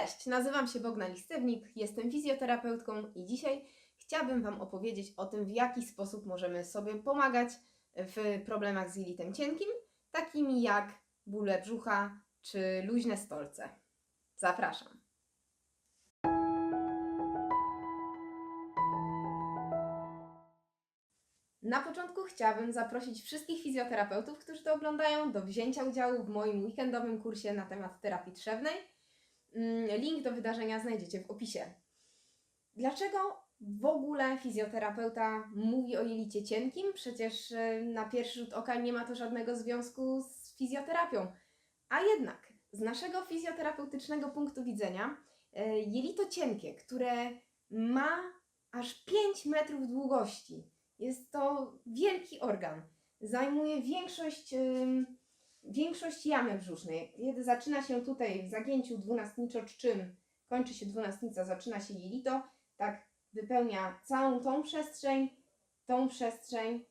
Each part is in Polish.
Cześć, nazywam się Bogna Listewnik, jestem fizjoterapeutką i dzisiaj chciałabym Wam opowiedzieć o tym, w jaki sposób możemy sobie pomagać w problemach z jelitem cienkim, takimi jak bóle brzucha czy luźne stolce. Zapraszam. Na początku chciałabym zaprosić wszystkich fizjoterapeutów, którzy to oglądają, do wzięcia udziału w moim weekendowym kursie na temat terapii trzewnej. Mm, Link do wydarzenia znajdziecie w opisie. Dlaczego w ogóle fizjoterapeuta mówi o jelicie cienkim? Przecież y, na pierwszy rzut oka nie ma to żadnego związku z fizjoterapią. A jednak, z naszego fizjoterapeutycznego punktu widzenia, y, jelito cienkie, które ma aż 5 metrów długości, jest to wielki organ. Zajmuje większość, większość jamy brzusznej. Kiedy zaczyna się tutaj w zagięciu dwunastniczo-czczym, kończy się dwunastnica, zaczyna się jelito, tak wypełnia całą tą przestrzeń, tą przestrzeń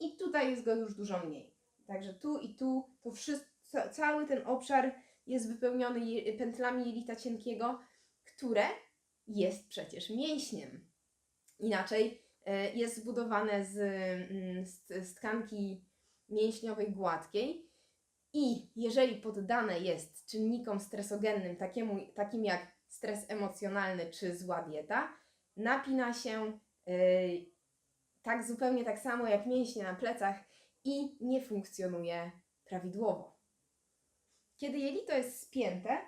i tutaj jest go już dużo mniej. Także tu i tu, to wszystko, cały ten obszar jest wypełniony pętlami jelita cienkiego, które jest przecież mięśniem. Inaczej e, jest zbudowane z, mm, z, z tkanki mięśniowej gładkiej i jeżeli poddane jest czynnikom stresogennym, takiemu, takim jak stres emocjonalny czy zła dieta, napina się yy, tak zupełnie tak samo jak mięśnie na plecach i nie funkcjonuje prawidłowo. Kiedy jelito jest spięte,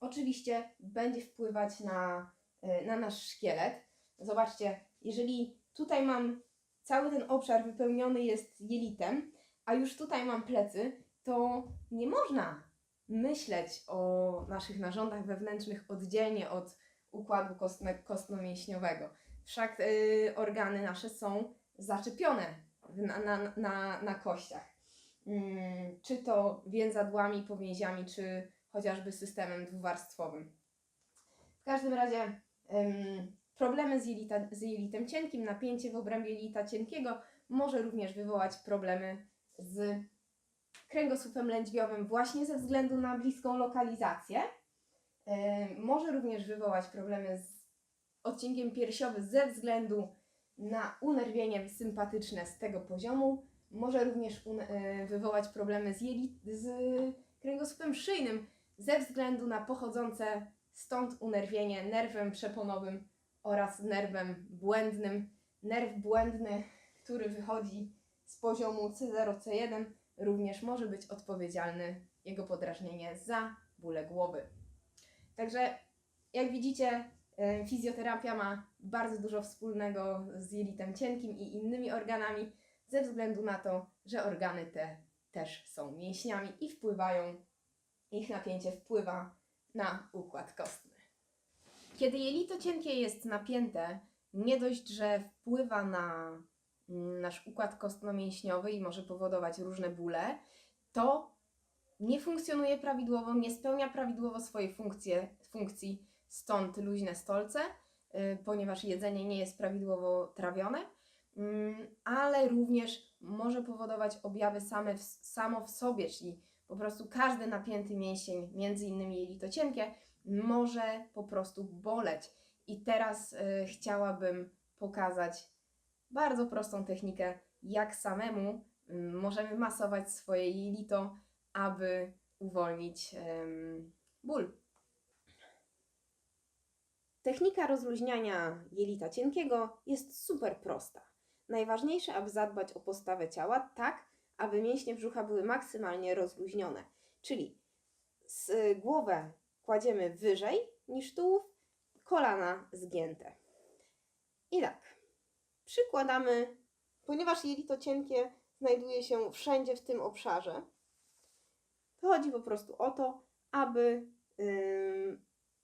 oczywiście będzie wpływać na, yy, na nasz szkielet. Zobaczcie, jeżeli tutaj mam cały ten obszar wypełniony jest jelitem, a już tutaj mam plecy, to nie można myśleć o naszych narządach wewnętrznych oddzielnie od układu kostno-mięśniowego. Wszak y, organy nasze są zaczepione na, na, na, na kościach. Ym, czy to więzadłami, powięziami, czy chociażby systemem dwuwarstwowym. W każdym razie problemy z, jelita, z jelitem cienkim, napięcie w obrębie jelita cienkiego może również wywołać problemy z kręgosłupem lędźwiowym właśnie ze względu na bliską lokalizację. Yy, może również wywołać problemy z odcinkiem piersiowym ze względu na unerwienie sympatyczne z tego poziomu. Może również yy, wywołać problemy z, z kręgosłupem szyjnym ze względu na pochodzące stąd unerwienie nerwem przeponowym oraz nerwem błędnym. Nerw błędny, który wychodzi z poziomu C0-C1, również może być odpowiedzialny jego podrażnienie za bóle głowy. Także jak widzicie, e, fizjoterapia ma bardzo dużo wspólnego z jelitem cienkim i innymi organami, ze względu na to, że organy te też są mięśniami i wpływają, ich napięcie wpływa na układ kostny. Kiedy jelito cienkie jest napięte, nie dość, że wpływa na nasz układ kostno-mięśniowy i może powodować różne bóle, to nie funkcjonuje prawidłowo, nie spełnia prawidłowo swojej funkcje, funkcji, stąd luźne stolce, yy, ponieważ jedzenie nie jest prawidłowo trawione, yy, ale również może powodować objawy same w, samo w sobie, czyli po prostu każdy napięty mięsień, między innymi jelito cienkie, może po prostu boleć. I teraz yy, chciałabym pokazać bardzo prostą technikę, jak samemu mm, możemy masować swoje jelito, aby uwolnić ból. Technika rozluźniania jelita cienkiego jest super prosta. Najważniejsze, aby zadbać o postawę ciała tak, aby mięśnie brzucha były maksymalnie rozluźnione. Czyli z głowę kładziemy wyżej niż tułów, kolana zgięte. I tak, przykładamy, ponieważ jelito cienkie znajduje się wszędzie w tym obszarze, to chodzi po prostu o to, aby yy,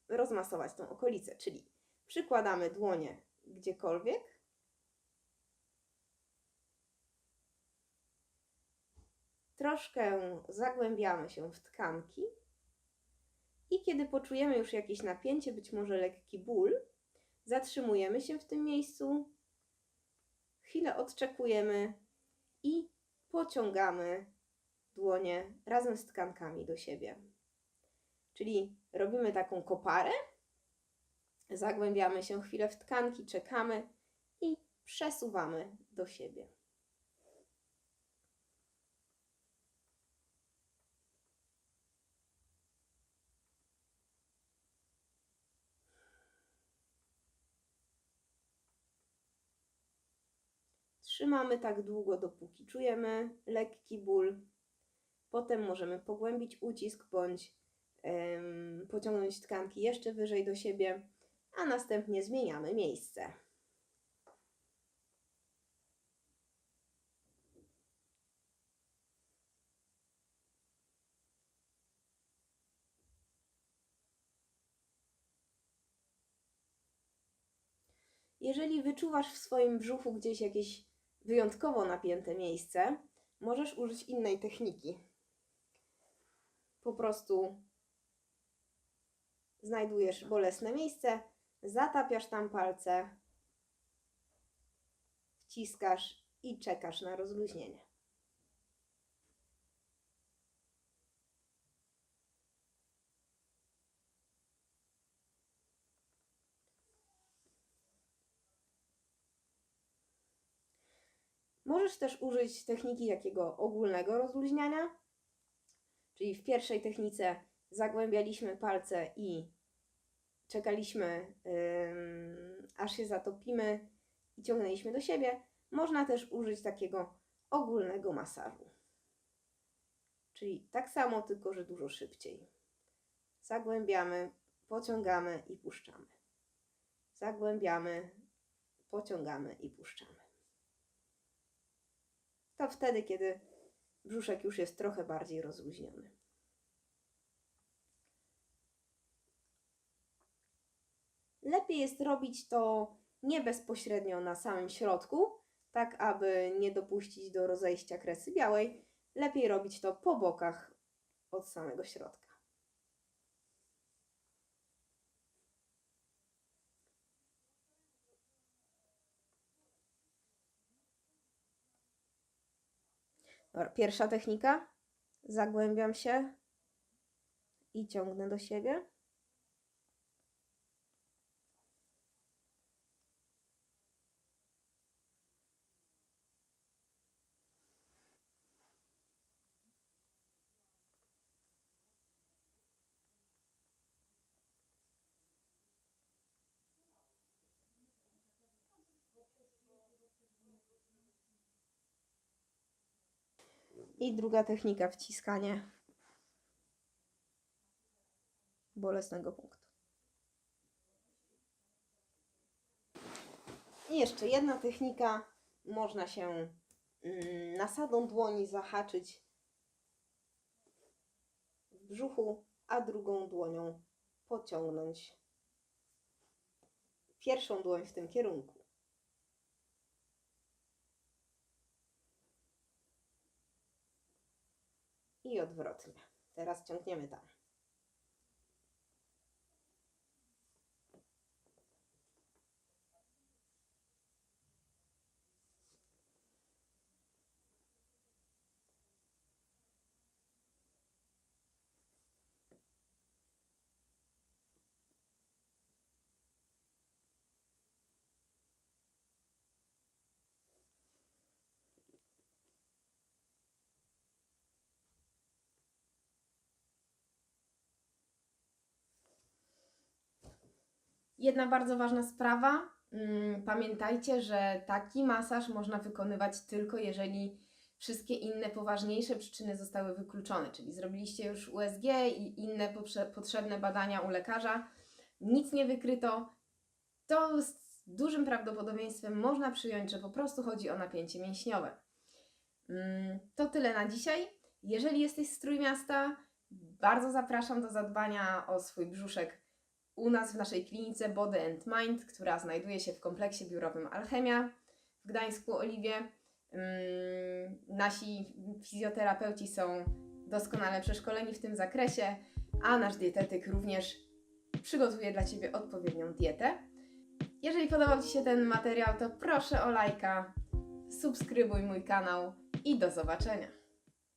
rozmasować tą okolicę, czyli przykładamy dłonie gdziekolwiek, troszkę zagłębiamy się w tkanki. I kiedy poczujemy już jakieś napięcie, być może lekki ból, zatrzymujemy się w tym miejscu, chwilę odczekujemy i pociągamy dłonie razem z tkankami do siebie. Czyli robimy taką koparę, zagłębiamy się chwilę w tkanki, czekamy i przesuwamy do siebie. Trzymamy tak długo, dopóki czujemy lekki ból. Potem możemy pogłębić ucisk bądź pociągnąć tkanki jeszcze wyżej do siebie, a następnie zmieniamy miejsce. Jeżeli wyczuwasz w swoim brzuchu gdzieś jakieś wyjątkowo napięte miejsce, możesz użyć innej techniki. Po prostu znajdujesz bolesne miejsce, zatapiasz tam palce, wciskasz i czekasz na rozluźnienie. Możesz też użyć techniki takiego ogólnego rozluźniania, czyli w pierwszej technice zagłębialiśmy palce i czekaliśmy, ym, aż się zatopimy i ciągnęliśmy do siebie. Można też użyć takiego ogólnego masażu. Czyli tak samo, tylko że dużo szybciej. Zagłębiamy, pociągamy i puszczamy. Zagłębiamy, pociągamy i puszczamy. To wtedy, kiedy brzuszek już jest trochę bardziej rozluźniony. Lepiej jest robić to nie bezpośrednio na samym środku, tak aby nie dopuścić do rozejścia kresy białej. Lepiej robić to po bokach od samego środka. Dobra, pierwsza technika. Zagłębiam się i ciągnę do siebie. I druga technika wciskanie bolesnego punktu. I jeszcze jedna technika. Można się mm, nasadą dłoni zahaczyć w brzuchu, a drugą dłonią pociągnąć pierwszą dłoń w tym kierunku. I odwrotnie. Teraz ciągniemy tam. Jedna bardzo ważna sprawa. Mm, Pamiętajcie, że taki masaż można wykonywać tylko jeżeli wszystkie inne poważniejsze przyczyny zostały wykluczone, czyli zrobiliście już USG i inne potrzebne badania u lekarza, nic nie wykryto, to z dużym prawdopodobieństwem można przyjąć, że po prostu chodzi o napięcie mięśniowe. Mm, To tyle na dzisiaj. Jeżeli jesteś z Trójmiasta, bardzo zapraszam do zadbania o swój brzuszek u nas w naszej klinice Body and Mind, która znajduje się w kompleksie biurowym Alchemia w Gdańsku Oliwie. Ym, Nasi fizjoterapeuci są doskonale przeszkoleni w tym zakresie, a nasz dietetyk również przygotuje dla Ciebie odpowiednią dietę. Jeżeli podobał Ci się ten materiał, to proszę o lajka, subskrybuj mój kanał i do zobaczenia.